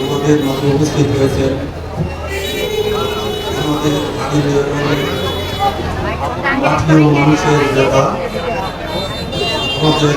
আমাদের মাঝে উপস্থিত হয়েছেন আমাদের মানুষের নেতা আমাদের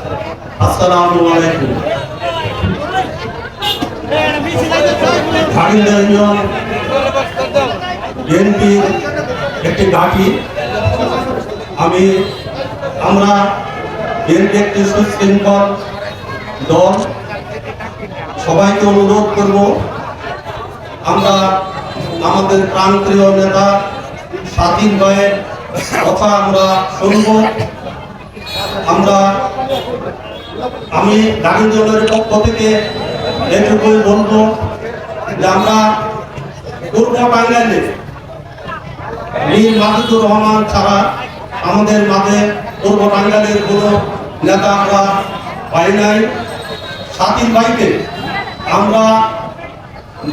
আসসালামু আলাইকুম। একটি ঘাঁটি। আমি, আমরা বিএনপি একটি সুশৃঙ্খল দল। সবাইকে অনুরোধ করব, আমরা আমাদের প্রাণপ্রিয় নেতা স্বাধীন ভাইয়ের কথা আমরা শুনব। আমরা আমি দারিদ্র দলের পক্ষ থেকে এটুকুই বলব যে আমরা পূর্ব টাঙ্গাইলে মীর মাজিদুর রহমান ছাড়া আমাদের মাঝে পূর্ব টাঙ্গাইলের কোনো নেতা আমরা পাই নাই। সাতিন ভাইকে আমরা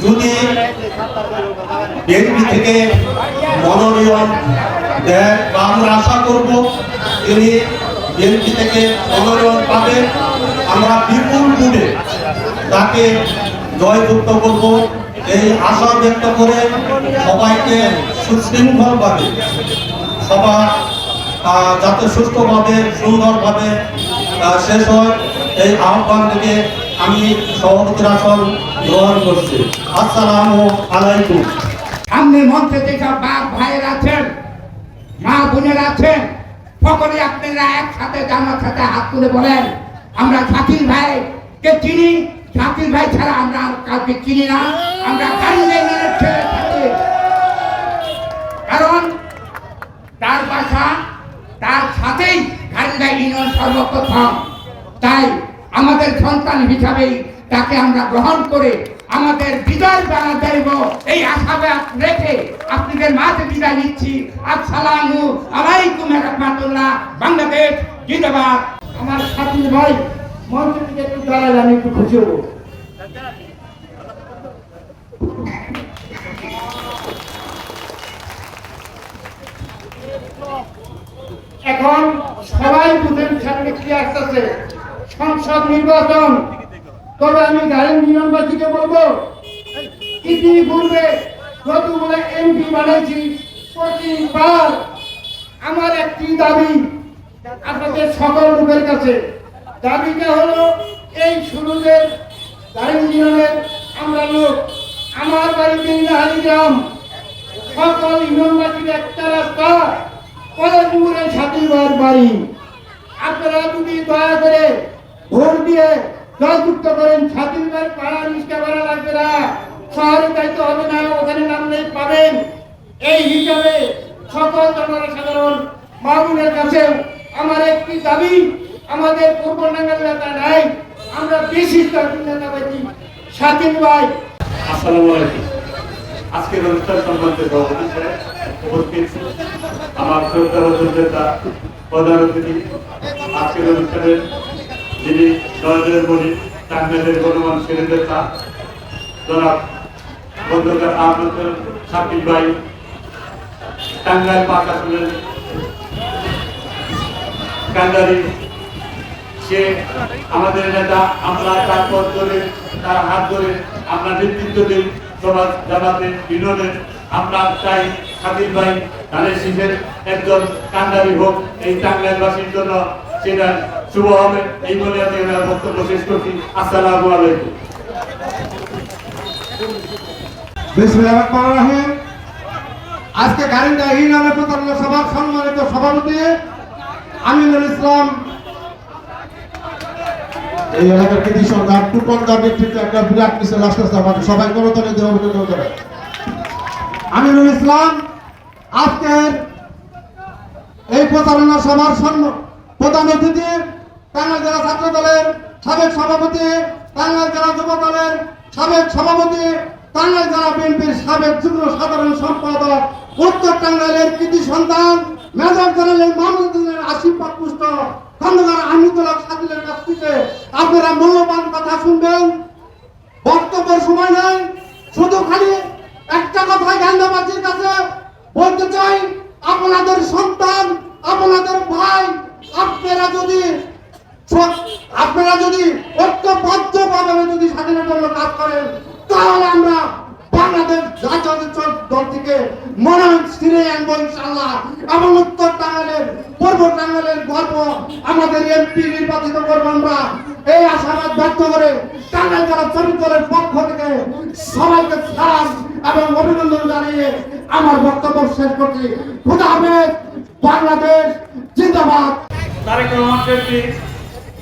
যদি বিএনপি থেকে মনোনয়ন দেয়, বা আমরা আশা করব তিনি বিএনপি থেকে মনোনয়ন পাবেন আমরা বিপুল গুণে তাকে জয়যুক্ত করব। এই আশা ব্যক্ত করে সবাইকে সুশৃঙ্খলভাবে আহ, যাতে সুস্থভাবে সুন্দরভাবে শেষ হয়। এই আহ্বান থেকে আমি সভাপতির আসন গ্রহণ করছি। আসসালামু আলাইকুম। সামনে মঞ্চে যেসব বাপ ভাইয়ের আছেন মা বোনের আছেন সকলে আপনারা একসাথে জানার সাথে হাত তুলে বলেন, আমরা শাকিল ভাইকে চিনি? শাকিল ভাই ছাড়া আমরা কাউকে চিনি না। আমরা কারণ তার বাসা, তার সাথেই কালিদাই ইউনিয়ন সর্বপ্রথম। তাই আমাদের সন্তান হিসাবেই তাকে আমরা গ্রহণ করে আমাদের বিজয় জানা দেব। এই আশাবাদ রেখে আপনাদের মাঝে বিদায় নিচ্ছি। আসসালামু আলাইকুম রহমাতুল্লাহ। বাংলাদেশ জিন্দাবাদ। আমার সাথী ভাই থেকে একটু দাঁড়ালে আমি একটু খুশি হব। এখন সবাই বুঝেন সামনে কি আসতেছে। সংসদ নির্বাচন তবে আমি গাড়ি নিয়মবাসীকে বলব ইতিপূর্বে যতগুলো এমপি বানাইছি প্রতিবার। আমার একটি দাবি আপনাদের সকল লোকের কাছে। দাবিটা হলো, এই সুরুজের গাড়ি ইউনিয়নের আমরা লোক, আমার বাড়িতে ইনাহারি গ্রাম, সকল ইউনিয়নবাসীর একটা রাস্তা কলেজপুরে সাথীবার বাড়ি। আপনারা যদি দয়া করে ভোট দিয়ে জয়যুক্ত করেন ছাত্রীবার পাড়া নিষ্ঠা করা লাগবে না। শহরে যাইতে হবে না, ওখানে নামলেই পাবেন। এই হিসাবে সকল জনসাধারণ মামুনের কাছে আমার একটি দাবি, আমাদের পূর্ব নাঙ্গাল নেতা নাই, আমরা বিশিষ্ট নেতা পাইছি স্বাধীন ভাই। আসসালামু আলাইকুম। আজকের অনুষ্ঠান সম্বন্ধে সভাপতি আমার শ্রদ্ধা নেতা, প্রধান অতিথি। আজকের অনুষ্ঠানের যিনি নরেন্দ্রের মণি টাঙ্গাইলের গণমানুষের নেতা জনাব বন্ধুকার আহমদ সাকিব ভাই, টাঙ্গাইল পাঁচ আসনের কান্ডারি, সে আমাদের নেতা, আমরা তার পথ ধরে, তার হাত ধরে আমরা নেতৃত্ব দিই সমাজ, জামাতে ইউনিয়নের আমরা চাই খাদির ভাই ধানের শীষের একজন কান্ডারি হোক, এই টাঙ্গাইলবাসীর জন্য সেটা শুভ হবে এই বলে আমি আমার বক্তব্য শেষ করছি। আসসালামু আলাইকুম। আজকে গাড়িটা এই নামে প্রতারণা সভার সম্মানিত সভাপতি আমিনুল ইসলাম। এই এলাকার কৃতি সন্ধান টুকন্দার নেতৃত্বে একটা বিরাট মিছিল আসতেছে আমাদের সবাই করতলে দেহ করে আমিরুল ইসলাম, আজকের এই প্রচারণা সভার সন্ন প্রধান অতিথি টাঙ্গাইল জেলা ছাত্র দলের সাবেক সভাপতি টাঙ্গাইল জেলা যুব দলের সাবেক সভাপতি টাঙ্গাইল জেলা বিএনপির সাবেক যুগ্ম সাধারণ সম্পাদক, উত্তর টাঙ্গাইলের কৃতি সন্তান, মেজর জেনারেল মাহমুদুল্লাহ আশীর্বাদ পুষ্ট, খন্দকার আহমদুল্লাহ সাদিলের কাছ থেকে আপনারা মূল্যবান কথা শুনবেন। বক্তব্যের সময় নাই, শুধু খালি একটা কথা গান্ধাবাজির কাছে বলতে চাই, আপনাদের সন্তান, আপনাদের ভাই, আপনারা যদি আপনারা যদি ঐক্যবদ্ধ ভাবে যদি স্বাধীনতার জন্য কাজ করেন, তাহলে আমরা বাংলাদেশ জাতীয় দল থেকে মনোনয়ন ফিরে আনব ইনশাল্লাহ এবং উত্তর টাঙ্গাইলের পূর্ব টাঙ্গাইলের গর্ব আমাদের এমপি নির্বাচিত করব আমরা। এই আশাবাদ ব্যক্ত করে টাঙ্গাইল জেলা দলের পক্ষ থেকে সবাইকে সালাম এবং অভিনন্দন জানিয়ে আমার বক্তব্য শেষ করছি। খুদা হাফেজ, বাংলাদেশ জিন্দাবাদ। তারেক রহমান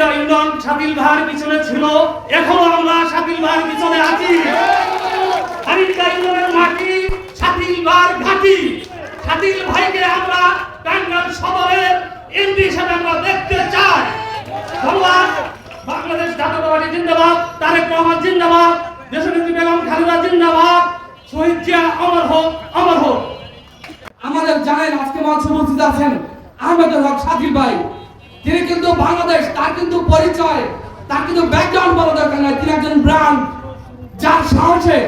গারিন্দা ইউনিয়ন শাকিল ভাইয়ের পিছনে ছিল। এখনও আমরা শাকিল ভাইয়ের পিছনে আছি। গারিন্দা ইউনিয়নের মাটি, শাকিল ভাইয়ের ঘাটি। শাকিল ভাইকে আমরা টাঙ্গাইল সদরের এমপি হিসেবে আমরা দেখতে চাই। ধন্যবাদ। বাংলাদেশ জাতীয়তাবাদী জিন্দাবাদ, তারেক রহমান জিন্দাবাদ, দেশনেত্রী বেগম খালেদা জিন্দাবাদ। শহীদ জিয়া অমর হোক অমর হোক। আমাদের জানেন আজকে মঞ্চে উপস্থিত আছেন আহমেদুল হক সাকিব ভাই। তিনি কিন্তু বাংলাদেশ, তার কিন্তু পরিচয়, তার কিন্তু ব্যাকগ্রাউন্ড বলা দরকার নাই। তিনি একজন ব্রান্ড যার সাহসে,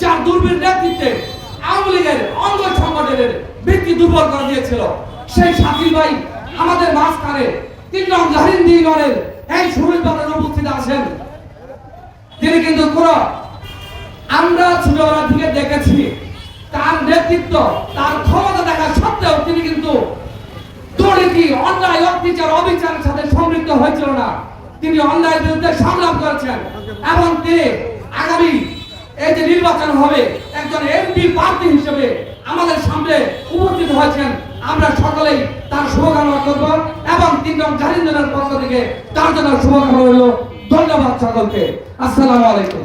যার দুর্বীর নেতৃত্বে আওয়ামী লীগের অঙ্গ সংগঠনের ভিত্তি দুর্বল করে দিয়েছিল। সেই সাকিব ভাই আমাদের মাঝখানে তিন নং জাহিন দিগরের এই শহীদ বাজারে উপস্থিত আছেন। তিনি কিন্তু কোনো আমরা ছোটবেলা থেকে দেখেছি, তার নেতৃত্ব, তার ক্ষমতা দেখা সত্ত্বেও তিনি কিন্তু দুর্নীতি, অন্যায় তিনি অন্যায়ের বিরুদ্ধে সংগ্রাম করেছেন এবং তিনি আগামী এই যে নির্বাচন হবে, একজন এমপি প্রার্থী হিসেবে আমাদের সামনে উপস্থিত হয়েছেন। আমরা সকলেই তার শুভকামনা করব এবং তিন নং জারিন্দনের পক্ষ থেকে তার জন্য শুভকামনা রইল। ধন্যবাদ সকলকে। আসসালামু আলাইকুম।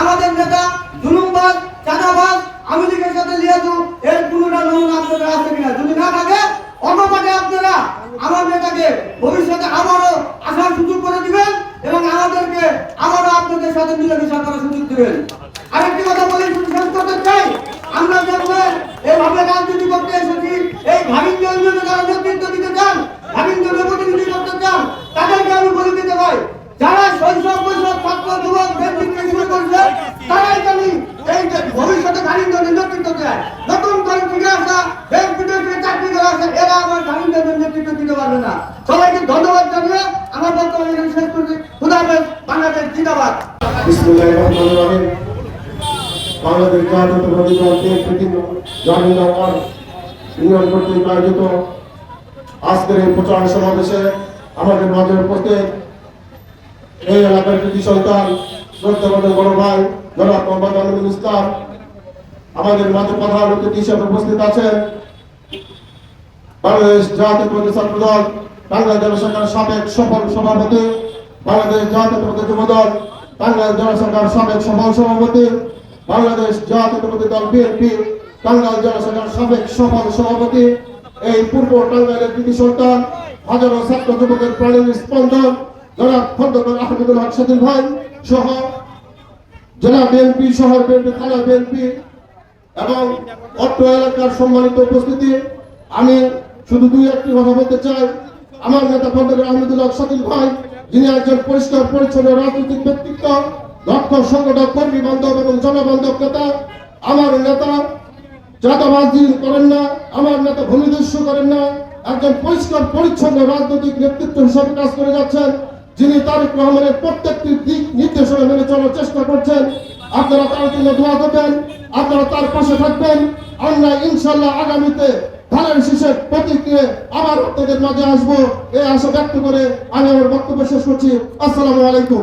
আমাদের নেতা জুলুমবাজ, চাঁদাবাজ আমি লীগের সাথে লিয়াজু, এর কোনোটা নমুনা আপনাদের আছে কিনা? যদি না থাকে অন্যপাটে আপনারা আমার নেতাকে ভবিষ্যতে আবারও আসার সুযোগ করে দিবেন এবং আমাদেরকে আবারও আপনাদের সাথে মিলেমিশা করার সুযোগ দিবেন। আরেকটি কথা বলে শেষ করতে চাই। আমরা যখন এইভাবে রাজনীতি করতে এসেছি, এই ভাবিন্দ ইউনিয়নে যারা নেতৃত্ব দিতে চান ভাবিন্দ্রকে প্রতিনিধি করতে চান তাদেরকে আমি বলে দিতে পাই যারা শৈশব কৈশোর ছাত্র যুবক নেতৃত্বে শুরু করছে তারাই জানি এই যে ভবিষ্যতে গাড়ির নেতৃত্ব দেয় নতুন করে ফিরে আসা ব্যাংক বিদেশে চাকরি করে আসে এরা আমার নেতৃত্ব দিতে পারবে না। সবাইকে ধন্যবাদ জানিয়ে আমার বক্তব্য এখানে শেষ করছি। খুদাহাফেজ বাংলাদেশ জিন্দাবাদ। আজকের আমাদের মাঝে এই এলাকার বড় ভাই আমাদের মাঝে প্রধান উপস্থিত আছেন। বাংলাদেশ জাতীয়তাবাদী ছাত্র দল টাঙ্গাইল জেলা সরকারের সাবেক সফল সভাপতি, বাংলাদেশ জাতীয়তাবাদী যুব দল টাঙ্গাইল জেলা সরকারের সাবেক সফল সভাপতি, বাংলাদেশ জাতীয়তাবাদী দল বিএনপি জেলা সরকারের সাবেক সফল সভাপতি, এই পূর্ব টাঙ্গাইলের কৃতি সন্তান হাজারো ছাত্র যুবকের প্রাণীর স্পন্দন, জনাব খন্দকার আহমেদুল হক সাদিল ভাই সহ জেলা বিএনপি, শহর বিএনপি, থানা বিএনপি এবং অত্র এলাকার সম্মানিত উপস্থিতি। আমি শুধু দুই একটি কথা বলতে চাই। আমার নেতা খন্দকার আহমেদুল্লাহ শাকিল ভাই, যিনি একজন পরিষ্কার, পরিচ্ছন্ন রাজনৈতিক ব্যক্তিত্ব, দক্ষ, সংগঠক, কর্মী, বান্ধব এবং জনবান্ধব নেতা, আমার নেতা চাঁদাবাজি করেন না, আমার নেতা ভূমিদস্যু করেন না, একজন পরিষ্কার, পরিচ্ছন্ন রাজনৈতিক নেতৃত্ব হিসেবে কাজ করে যাচ্ছেন, যিনি তারেক রহমানের প্রত্যেকটি দিক নির্দেশনা মেনে চলার চেষ্টা করছেন। আপনারা তার জন্য দোয়া করবেন, আপনারা তার পাশে থাকবেন। আমরা ইনশাল্লাহ আগামীতে ধানের শীষের প্রতিক্রিয়ে আবার আপনাদের মাঝে আসব। এই আশা ব্যক্ত করে আমি আমার বক্তব্য শেষ করছি। আসসালামু আলাইকুম।